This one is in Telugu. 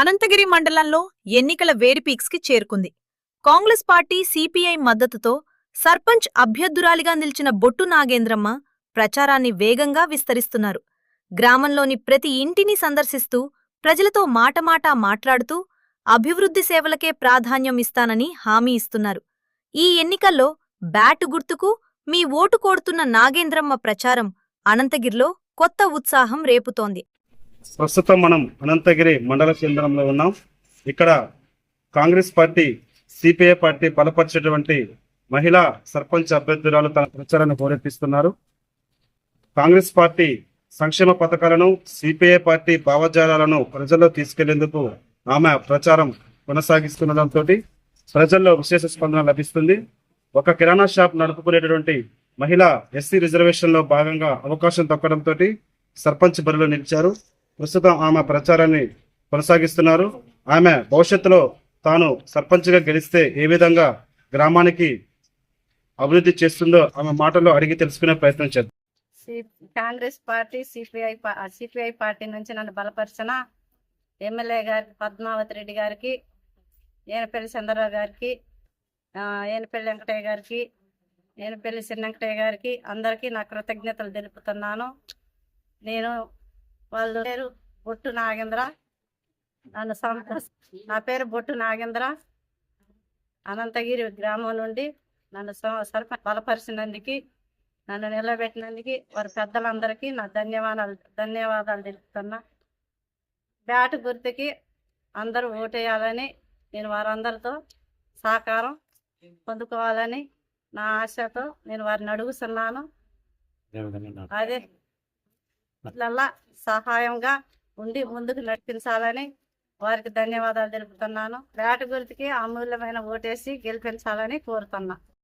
అనంతగిరి మండలంలో ఎన్నికల వేరిపీక్స్కి చేరుకుంది. కాంగ్రెస్ పార్టీ సిపిఐ మద్దతుతో సర్పంచ్ అభ్యర్థురాలిగా నిలిచిన బొట్టు నాగేంద్రమ్మ ప్రచారాన్ని వేగంగా విస్తరిస్తున్నారు. గ్రామంలోని ప్రతి ఇంటిని సందర్శిస్తూ ప్రజలతో మాటమాటా మాట్లాడుతూ అభివృద్ధి సేవలకే ప్రాధాన్యం ఇస్తానని హామీ ఇస్తున్నారు. ఈ ఎన్నికల్లో బ్యాటు గుర్తుకు మీ ఓటు కోడుతున్న నాగేంద్రమ్మ ప్రచారం అనంతగిరిలో కొత్త ఉత్సాహం రేపుతోంది. ప్రస్తుతం మనం అనంతగిరి మండల కేంద్రంలో ఉన్నాం. ఇక్కడ కాంగ్రెస్ పార్టీ సిపిఐ పార్టీ బలపరిచేటువంటి మహిళా సర్పంచ్ అభ్యర్థురాలు తన ప్రచారాన్ని హోరెత్తిస్తున్నారు. కాంగ్రెస్ పార్టీ సంక్షేమ పథకాలను సిపిఐ పార్టీ భావజాలాలను ప్రజల్లో తీసుకెళ్ళేందుకు ఆమె ప్రచారం కొనసాగిస్తుండటంతో ప్రజల్లో విశేష స్పందన లభిస్తుంది. ఒక కిరాణా షాప్ నడుపుకునేటటువంటి మహిళ ఎస్సీ రిజర్వేషన్లో భాగంగా అవకాశం దక్కడంతో సర్పంచ్ బరిలో నిలిచారు. ప్రస్తుతం ఆమె ప్రచారాన్ని కొనసాగిస్తున్నారు. ఆమె భవిష్యత్తులో తాను సర్పంచ్గా గెలిస్తే ఏ విధంగా గ్రామానికి అభివృద్ధి చేస్తుందో ఆమె మాటల్లో అడిగి తెలుసుకునే ప్రయత్నం చేద్దాం. C- Congress party CPI CPI party నుంచి నన్ను బలపరిచిన ఎమ్మెల్యే గారికి పద్మావతి రెడ్డి గారికి ఏనపల్లి చంద్రరావు గారికి ఏనపల్లి వెంకటయ్య గారికి నేను పెళ్ళి చిన్నంకటయ్య గారికి అందరికీ నా కృతజ్ఞతలు తెలుపుతున్నాను. నేను వాళ్ళు పేరు బొట్టు నాగేంద్ర. నన్ను సంత నా పేరు బొట్టు నాగేంద్ర. అనంతగిరి గ్రామం నుండి నన్ను స- సర్ప బలపరిచినందుకు నన్ను నిలబెట్టినందుకు వారి పెద్దలందరికీ నా ధన్యవాదాలు ధన్యవాదాలు తెలుపుతున్నా. బ్యాట్ గుర్తుకి అందరూ ఓటేయాలని నేను వారందరితో సహకారం పొందుకోవాలని నా ఆశతో నేను వారిని అడుగుతున్నాను. అదే. ఇట్లల్లా సహాయంగా ఉండి ముందుకు నడిపించాలని వారికి ధన్యవాదాలు తెలుపుతున్నాను. బ్యాట్ గుర్తుకి అమూల్యమైన ఓటేసి గెలిపించాలని కోరుతున్నా.